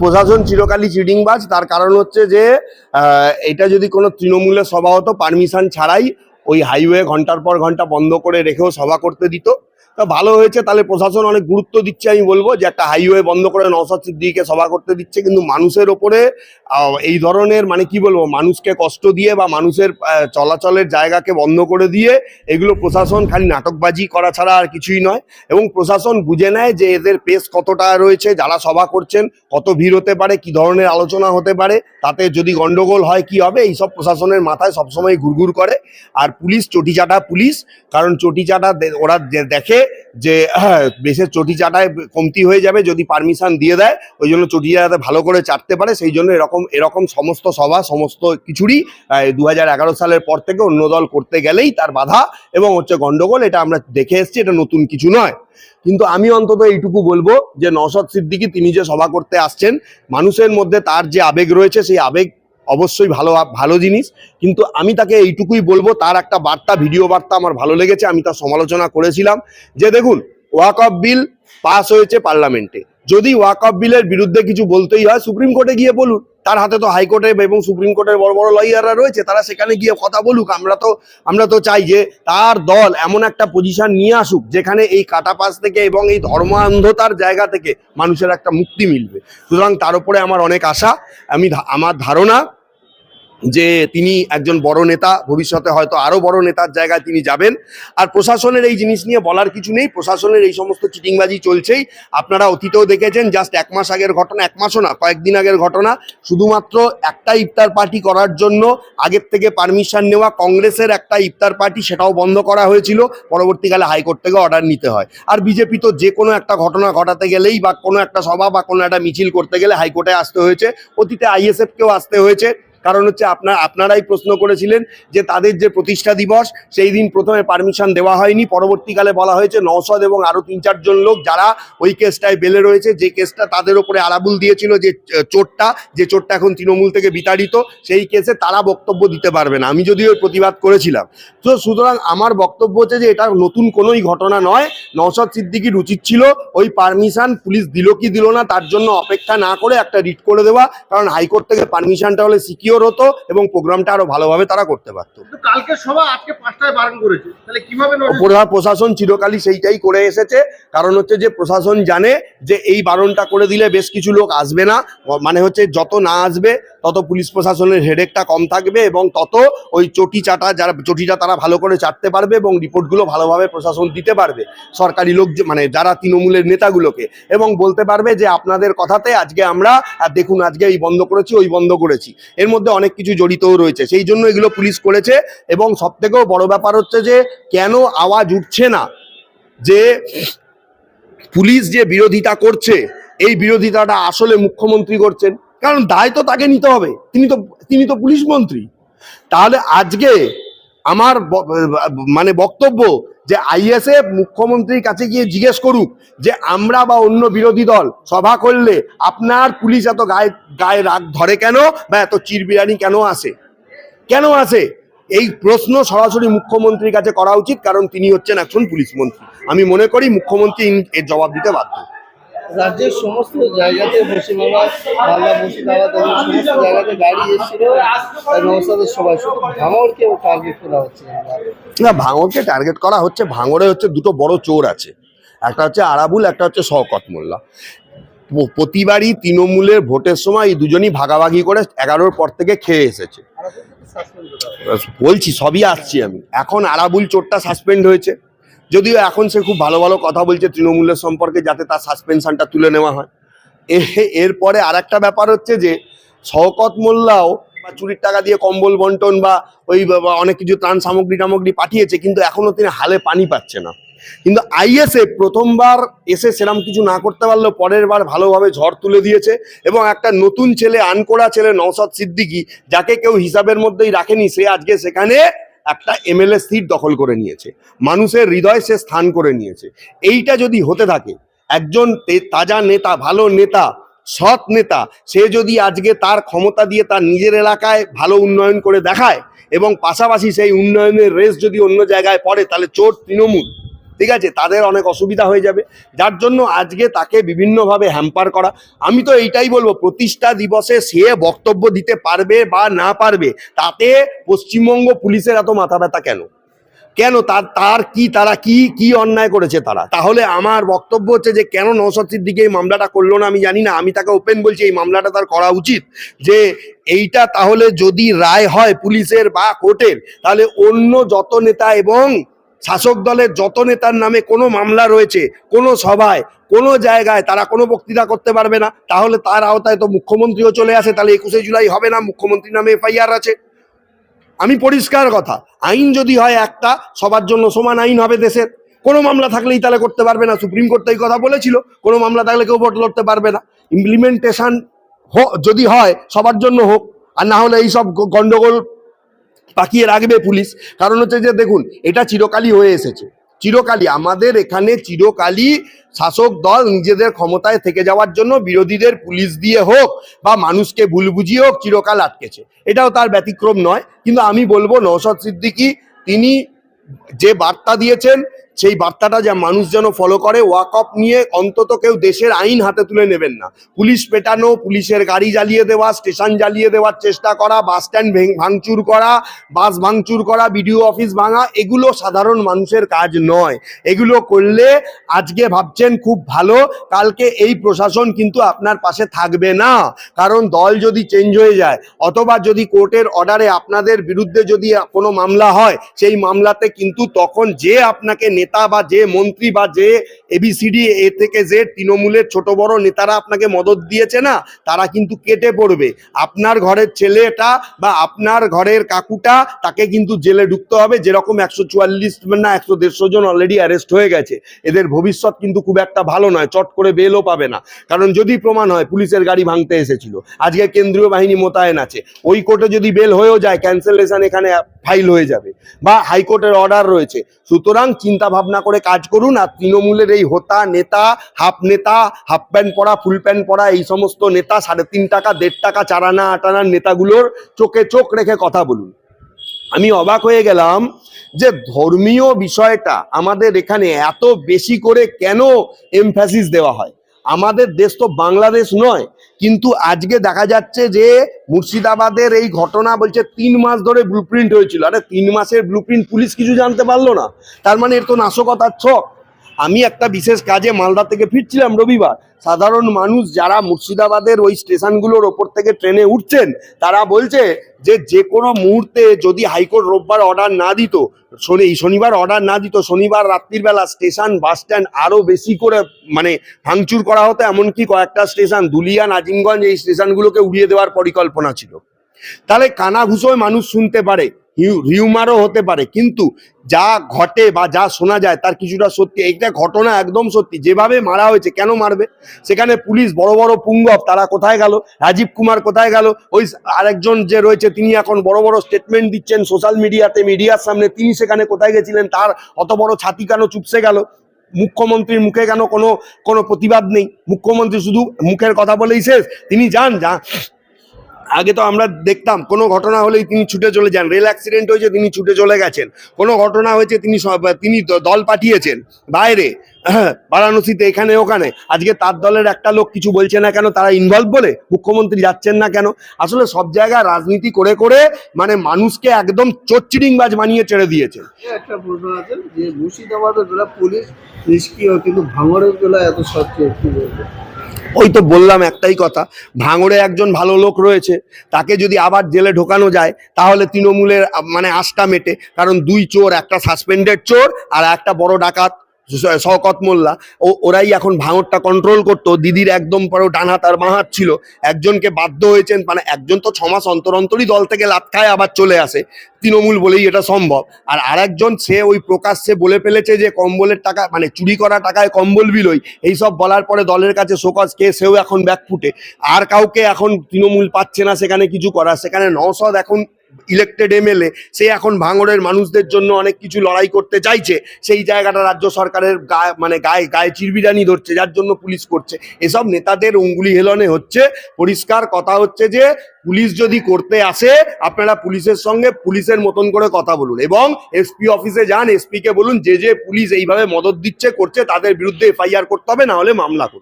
প্রশাসন চিরকালই চিটিংবাজ। তার কারণ হচ্ছে যে এটা যদি কোনো তৃণমূলের সভা হতো পারমিশন ছাড়াই ওই হাইওয়ে ঘণ্টার পর ঘণ্টা বন্ধ করে রেখেও সভা করতে দিত। তা ভালো হয়েছে, তাহলে প্রশাসন অনেক গুরুত্ব দিচ্ছে আমি বলব, যে একটা হাইওয়ে বন্ধ করে নওসাদ সিদ্দিকে সভা করতে দিচ্ছে, কিন্তু মানুষের ওপরে এই ধরনের মানে কি বলব, মানুষকে কষ্ট দিয়ে বা মানুষের চলাচলের জায়গাকে বন্ধ করে দিয়ে, এগুলো প্রশাসন খালি নাটকবাজি করা ছাড়া আর কিছুই নয়, এবং প্রশাসন বুঝে নেয় যে এদের পেস কতটা রয়েছে, যারা সভা করছেন, কত ভিড় হতে পারে, কি ধরনের আলোচনা হতে পারে, তাতে যদি গন্ডগোল হয় কি হবে, এইসব প্রশাসনের মাথায় সবসময় ঘুরঘুর করে, আর পুলিশ চটিচাটা পুলিশ, কারণ চটিচাটা ওরা যে- দেখে যে হ্যাঁ, দেশের চটিচাটায় কমতি হয়ে যাবে যদি পারমিশন দিয়ে দেয় ওই জন্য চটিচাটাতে ভালো করে চাটতে পারে সেই জন্য এরকম এরকম সমস্ত সভা সমস্ত কিছুরই দু হাজার এগারো সালের পর থেকে অন্য দল করতে গেলেই তার বাধা এবং হচ্ছে গন্ডগোল এটা আমরা দেখে এসেছি এটা নতুন কিছু নয়। কিন্তু আমি অন্তত এইটুকু বলব যে নওশাদ সিদ্দিকি তিনি যে সভা করতে আসছেন মানুষের মধ্যে তার যে আবেগ রয়েছে সেই আবেগ অবশ্যই ভালো ভালো জিনিস। কিন্তু আমি তাকে এইটুকুই বলব, তার একটা বার্তা, ভিডিও বার্তা আমার ভালো লেগেছে, আমি তার সমালোচনা করেছিলাম। যে দেখুন, ওয়াক অফ বিল পাস হয়েছে পার্লামেন্টে। যদি ওয়াক অফ বিলের বিরুদ্ধে কিছু বলতেই হয়, সুপ্রিম কোর্টে গিয়ে বলুন। তার হাতে তো হাইকোর্টে এবং সুপ্রিম কোর্টের বড় বড় লয়াররা রয়েছে, তারা সেখানে গিয়ে কথা বলুক। আমরা তো আমরা তো চাই যে তার দল এমন একটা পজিশন নিয়ে আসুক, যেখানে এই কাটা পাস থেকে এবং এই ধর্মান্ধতার জায়গা থেকে মানুষের একটা মুক্তি মিলবে। সুতরাং তার উপরে আমার অনেক আশা। আমি আমার ধারণা যে তিনি একজন বড় নেতা, ভবিষ্যতে হয়তো আরও বড় নেতার জায়গায় তিনি যাবেন। আর প্রশাসনের এই জিনিস নিয়ে বলার কিছু নেই। প্রশাসনের এই সমস্ত চিটিংবাজি চলছেই। আপনারা অতীতেও দেখেছেন জাস্ট এক মাস আগের ঘটনা, এক মাসও না, কয়েকদিন আগের ঘটনা। শুধুমাত্র একটা ইফতার পার্টি করার জন্য আগের থেকে পারমিশন নেওয়া কংগ্রেসের একটা ইফতার পার্টি সেটাও বন্ধ করা হয়েছিল। পরবর্তীকালে হাইকোর্ট থেকে অর্ডার নিতে হয়। আর বিজেপি তো যে কোনো একটা ঘটনা ঘটাতে গেলেই বা কোনো একটা সভা বা কোনো একটা মিছিল করতে গেলে হাইকোর্টে আসতে হয়েছে। অতীতে আইএসএফকেও আসতে হয়েছে। কারণ হচ্ছে আপনার আপনারাই প্রশ্ন করেছিলেন যে তাদের যে প্রতিষ্ঠা দিবস, সেই দিন প্রথমে পারমিশন দেওয়া হয়নি। পরবর্তীকালে বলা হয়েছে নওশদ এবং আরও তিন চারজন লোক যারা ওই কেসটায় বেলে রয়েছে, যে কেসটা তাদের ওপরে আরাবুল দিয়েছিল যে চোরটা যে চোরটা এখন তৃণমূল থেকে বিতাড়িত, সেই কেসে তারা বক্তব্য দিতে পারবে না। আমি যদিও প্রতিবাদ করেছিলাম। তো সুতরাং আমার বক্তব্য হচ্ছে যে এটা নতুন কোনোই ঘটনা নয়। নওশদ সিদ্দিকির উচিত ছিল ওই পারমিশন পুলিশ দিল কি দিল না, তার জন্য অপেক্ষা না করে একটা রিট করে দেওয়া, কারণ হাইকোর্ট থেকে পারমিশনটা হলে সিকিওর হতো এবং প্রোগ্রামটা আরও ভালোভাবে তারা করতে পারতো। কালকে সভা আজকে পাঁচটায় বারণ করেছে। তাহলে কীভাবে প্রশাসন চিরকালই সেইটাই করে এসেছে। কারণ হচ্ছে যে প্রশাসন জানে যে এই বারণটা করে দিলে বেশ কিছু লোক আসবে না। মানে হচ্ছে যত না আসবে তত পুলিশ প্রশাসনের হেডেকটা কম থাকবে এবং তত ওই চটি চাটা যারা চটিটা তারা ভালো করে চাটতে পারবে এবং রিপোর্টগুলো ভালোভাবে প্রশাসন দিতে পারবে। সরকারি লোক মানে যারা তৃণমূলের নেতাগুলোকে। এবং বলতে পারবে যে আপনাদের কথাতে আজকে আমরা আর দেখুন আজকে এই বন্ধ করেছি ওই বন্ধ করেছি। এর মধ্যে অনেক কিছু জড়িতও রয়েছে। সেই জন্য এগুলো পুলিশ করেছে এবং সব থেকেও বড় ব্যাপার হচ্ছে যে, কেন আওয়াজ উঠছে না? যে পুলিশ যে বিরোধিতা করছে, এই বিরোধিতাটা আসলে মুখ্যমন্ত্রী করছেন। কারণ দায় তো তাকে নিতে হবে। তিনি তো তিনি তো পুলিশ মন্ত্রী। তাহলে আজকে আমার মানে বক্তব্য যে আইএসএফ মুখ্যমন্ত্রীর কাছে গিয়ে জিজ্ঞেস করুক যে আমরা বা অন্য বিরোধী দল সভা করলে আপনার পুলিশ এত গায়ে গায়ে রাগ ধরে কেন বা এত চিরবিরানি কেন আসে? কেন আসে? এই প্রশ্ন সরাসরি মুখ্যমন্ত্রীর কাছে করা উচিত, কারণ তিনি হচ্ছেন একজন পুলিশ মন্ত্রী। আমি মনে করি মুখ্যমন্ত্রী এর জবাব দিতে বাধ্য। রাজ্যের সমস্ত জায়গাতে পশ্চিমবাংলা বাংলা মুর্শিদাবাদ এবং সমস্ত জায়গাতে গাড়ি এসেছিল। নমস্কারের সবাই শুধু ভাঙড়কেও টার্গেট করা হচ্ছে। না ভাঙরকে টার্গেট করা হচ্ছে ভাঙরে হচ্ছে দুটো বড় চোর আছে। একটা হচ্ছে আরাবুল একটা হচ্ছে শওকত মোল্লা। প্রতিবারই তৃণমূলের ভোটের সময় এই দুজনই ভাগাভাগি করে এগারোর পর থেকে খেয়ে এসেছে। বলছি সবই আসছি আমি। এখন আরাবুল চোরটা সাসপেন্ড হয়েছে। যদিও এখন সে খুব ভালো ভালো কথা বলছে তৃণমূলের সম্পর্কে যাতে তার সাসপেনশনটা তুলে নেওয়া হয়। এরপরে আর একটা ব্যাপার হচ্ছে যে, শওকত মোল্লাও বা চুরির টাকা দিয়ে কম্বল বন্টন বা ওই অনেক কিছু ত্রাণ সামগ্রী টামগ্রী পাঠিয়েছে, কিন্তু এখনও তিনি হালে পানি পাচ্ছে না। কিন্তু আইএসএ প্রথমবার এসে সেরাম কিছু না করতে পারলেও পরের বার ভালোভাবে ঝড় তুলে দিয়েছে এবং একটা নতুন ছেলে, আনকোড়া ছেলে নওশাদ সিদ্দিকি, যাকে কেউ হিসাবের মধ্যেই রাখেনি, সে আজকে সেখানে একটা এমএলএ সিট দখল করে নিয়েছে। মানুষের হৃদয় সে স্থান করে নিয়েছে। এইটা যদি হতে থাকে, একজন তাজা নেতা, ভালো নেতা, সৎ নেতা, সে যদি আজকে তার ক্ষমতা দিয়ে তার নিজের এলাকায় ভালো উন্নয়ন করে দেখায় এবং পাশাপাশি সেই উন্নয়নের রেস যদি অন্য জায়গায় পড়ে, তাহলে চোর তৃণমূল। ঠিক আছে? তাদের অনেক অসুবিধা হয়ে যাবে। যার জন্য আজকে তাকে বিভিন্নভাবে হ্যাম্পার করা। আমি তো এইটাই বলব, প্রতিষ্ঠা দিবসে সে বক্তব্য দিতে পারবে বা না পারবে, তাতে পশ্চিমবঙ্গ পুলিশের এত মাথা ব্যথা কেন? কেন তার তার কি, তারা কি কি অন্যায় করেছে তারা? তাহলে আমার বক্তব্য হচ্ছে যে, কেন নৌসদ দিকে এই মামলাটা করল না আমি জানি না। আমি তাকে ওপেন বলছি, এই মামলাটা তার করা উচিত। যে এইটা তাহলে যদি রায় হয় পুলিশের বা কোর্টের, তাহলে অন্য যত নেতা এবং শাসক দলের যত নেতার নামে কোনো মামলা রয়েছে, কোনো সভায়, কোনো জায়গায় তারা কোনো বক্তৃতা করতে পারবে না, তাহলে তার আওতায় তো মুখ্যমন্ত্রীও চলে আসে, তাহলে একুশে জুলাই হবে না মুখ্যমন্ত্রী নামে এফআইআর আছে। আমি পরিষ্কার কথা, আইন যদি হয় একটা, সবার জন্য সমান আইন হবে দেশের। কোনো মামলা থাকলেই তাহলে করতে পারবে না, সুপ্রিম কোর্ট এই কথা বলেছিল, কোনো মামলা থাকলে কেউ ভোট লড়তে পারবে না। ইমপ্লিমেন্টেশন যদি হয়, সবার জন্য হোক, আর না হলে এইসব গন্ডগোল পাকিয়ে রাখবে পুলিশ। কারণ হচ্ছে যে দেখুন, এটা চিরকালই হয়ে এসেছে। চিরকালই আমাদের এখানে চিরকালই শাসক দল নিজেদের ক্ষমতায় থেকে যাওয়ার জন্য বিরোধীদের পুলিশ দিয়ে হোক বা মানুষকে ভুল বুঝিয়ে হোক, চিরকাল আটকেছে। এটাও তার ব্যতিক্রম নয়। কিন্তু আমি বলব নৌসদ সিদ্দিকী, তিনি যে বার্তা দিয়েছেন সেই বার্তাটা যা মানুষ যেন ফলো করে ওয়াক অফ নিয়ে অন্তত কেউ দেশের আইন হাতে তুলে নেবেন না। পুলিশ পেটানো, পুলিশের গাড়ি জ্বালিয়ে দেওয়া স্টেশন জ্বালিয়ে দেওয়ার চেষ্টা করা বাস স্ট্যান্ড ভাঙচুর করা বাস ভাঙচুর করা বিডিও অফিস ভাঙা, এগুলো সাধারণ মানুষের কাজ নয়। এগুলো করলে আজকে ভাবছেন খুব ভালো, কালকে এই প্রশাসন কিন্তু আপনার পাশে থাকবে না। কারণ দল যদি চেঞ্জ হয়ে যায়, অথবা যদি কোর্টের অর্ডারে আপনাদের বিরুদ্ধে যদি কোনো মামলা হয়, সেই মামলাতে কিন্তু তখন যে আপনাকে নেতা বা যে মন্ত্রী বা যে এবিসিডি এ থেকে যে তৃণমূলের ছোট বড় নেতারা আপনাকে মদত দিয়েছে না, তারা কিন্তু কেটে পড়বে। আপনার ঘরের ছেলেটা বা আপনার ঘরের কাকুটা তাকে কিন্তু জেলে ঢুকতে হবে, যেরকম একশো চুয়াল্লিশ না একশো দেড়শো জন অলরেডি অ্যারেস্ট হয়ে গেছে। এদের ভবিষ্যৎ কিন্তু খুব একটা ভালো নয়, চট করে বেলও পাবে না। কারণ যদি প্রমাণ হয়, পুলিশের গাড়ি ভাঙতে এসেছিল। আজকে কেন্দ্রীয় বাহিনী মোতায়েন আছে। ওই কোর্টে যদি বেল হয়েও যায় ক্যান্সেলেশন এখানে ফাইল হয়ে যাবে। বা হাইকোর্টের অর্ডার রয়েছে। সুতরাং চিন্তা ভাবনা করে কাজ করুন আর তৃণমূলের এই হোতা নেতা, হাফ নেতা, হাফ প্যান্ট পরা, ফুল প্যান্ট পরা, এই সমস্ত নেতা, সাড়ে তিন টাকা, দেড় টাকা চারানা আটানার নেতাগুলোর চোখে চোখ রেখে কথা বলুন। আমি অবাক হয়ে গেলাম যে ধর্মীয় বিষয়টা আমাদের এখানে এত বেশি করে কেন এমফ্যাসিস দেওয়া হয়? আমাদের দেশ তো বাংলাদেশ নয়, কিন্তু আজকে দেখা যাচ্ছে যে মুর্শিদাবাদের এই ঘটনা বলছে তিন মাস ধরে ব্লুপ্রিন্ট হয়েছিল। আরে তিন মাসের ব্লুপ্রিন্ট পুলিশ কিছু জানতে পারল না। তার মানে এর তো নাশকতার ছক। আমি একটা বিশেষ কাজে মালদা থেকে ফিরছিলাম রবিবার। সাধারণ মানুষ যারা মুর্শিদাবাদের ওই স্টেশনগুলোর ওপর থেকে ট্রেনে উঠছেন, তারা বলছে যে যে কোনো মুহূর্তে যদি হাইকোর্ট রোববার অর্ডার না দিত, শনি শনিবার অর্ডার না দিত, শনিবার রাত্রির বেলা স্টেশন বাস স্ট্যান্ড আরও বেশি করে মানে ভাঙচুর করা হতো, এমনকি কয়েকটা স্টেশন, দুলিয়া, নাজিমগঞ্জ, এই স্টেশনগুলোকে উড়িয়ে দেওয়ার পরিকল্পনা ছিল। তাহলে কানাঘুষোয় মানুষ শুনতে পারে হিউমারও হতে পারে, কিন্তু যা ঘটে বা যা শোনা যায় তার কিছুটা সত্যি। এইটা ঘটনা একদম সত্যি। যেভাবে মারা হয়েছে, কেন মারবে? সেখানে পুলিশ বড় বড় পুঙ্গব তারা কোথায় গেল? রাজীব কুমার কোথায় গেল? ওই আরেকজন যে রয়েছে, তিনি এখন বড় বড় স্টেটমেন্ট দিচ্ছেন সোশ্যাল মিডিয়াতে মিডিয়ার সামনে। তিনি সেখানে কোথায় গেছিলেন? তার অত বড় ছাতি কেন চুপসে গেল? মুখ্যমন্ত্রীর মুখে কেন কোনো কোনো প্রতিবাদ নেই? মুখ্যমন্ত্রী শুধু মুখের কথা বলেই শেষ। তিনি যান, যা আগে তো আমরা দেখতাম, কোনো ঘটনা হলেই তিনি ছুটে চলে যান। রেল অ্যাক্সিডেন্ট হয়েছে, তিনি ছুটে চলে গেছেন। কোনো ঘটনা হয়েছে, তিনি তিনি দল পাঠিয়েছেন। বাইরে বারাণসীতে এখানে ওখানে। আজকে তার দলের একটা লোক কিছু বলছে না কেন তারা ইনভলভ বলে? মুখ্যমন্ত্রী যাচ্ছেন না কেন? আসলে সব জায়গায় রাজনীতি করে করে মানে মানুষকে একদম চচ্চিডিংবাজ বানিয়ে ছেড়ে দিয়েছে। একটা প্রশ্ন আছে যে মুর্শিদাবাদের বেলা পুলিশ নিষ্ক্রিয় কিন্তু ভাঙড়ের বেলা এত সক্রিয় কি বলব? ওই তো বললাম একটাই কথা ভাঙড়ে একজন ভালো লোক রয়েছে তাকে যদি আবার জেলে ঢোকানো যায় তাহলে তৃণমূলের মানে আশটা মেটে কারণ দুই চোর একটা সাসপেন্ডেড চোর আর একটা বড় ডাকাত। শওকত মোল্লা, ও, ওরাই এখন ভাঙরটা কন্ট্রোল করতো। দিদির একদম পরে ডান হাত আর বাঁ হাত ছিল। একজনকে বাধ্য হয়েছেন মানে একজন তো ছমাস অন্তর অন্তরই দল থেকে লাত খায়, আবার চলে আসে। তৃণমূল বলেই এটা সম্ভব। আর আরেকজন, সে ওই প্রকাশ্যে বলে ফেলেছে যে কম্বলের টাকা মানে চুরি করা টাকায় কম্বল বিলোই এইসব বলার পরে দলের কাছে শোকজ, কে সেও এখন ব্যাক ফুটে আর কাউকে এখন তৃণমূল পাচ্ছে না সেখানে কিছু করার। সেখানে নওসদ এখন ইলেক্টেড এমএলএ সে এখন ভাঙড়ের মানুষদের জন্য অনেক কিছু লড়াই করতে চাইছে। সেই জায়গাটা রাজ্য সরকারের গায়ে মানে গায়ে গায়ে চিরবিরানি ধরছে, যার জন্য পুলিশ করছে। এসব নেতাদের অঙ্গুলি হেলনে হচ্ছে, পরিষ্কার কথা হচ্ছে যে, পুলিশ যদি করতে আসে, আপনারা পুলিশের সঙ্গে পুলিশের মতন করে কথা বলুন এবং এসপি অফিসে যান, এসপিকে বলুন, যে যে পুলিশ এইভাবে মদত দিচ্ছে, করছে, তাদের বিরুদ্ধে এফআইআর করতে হবে, না হলে মামলা করুন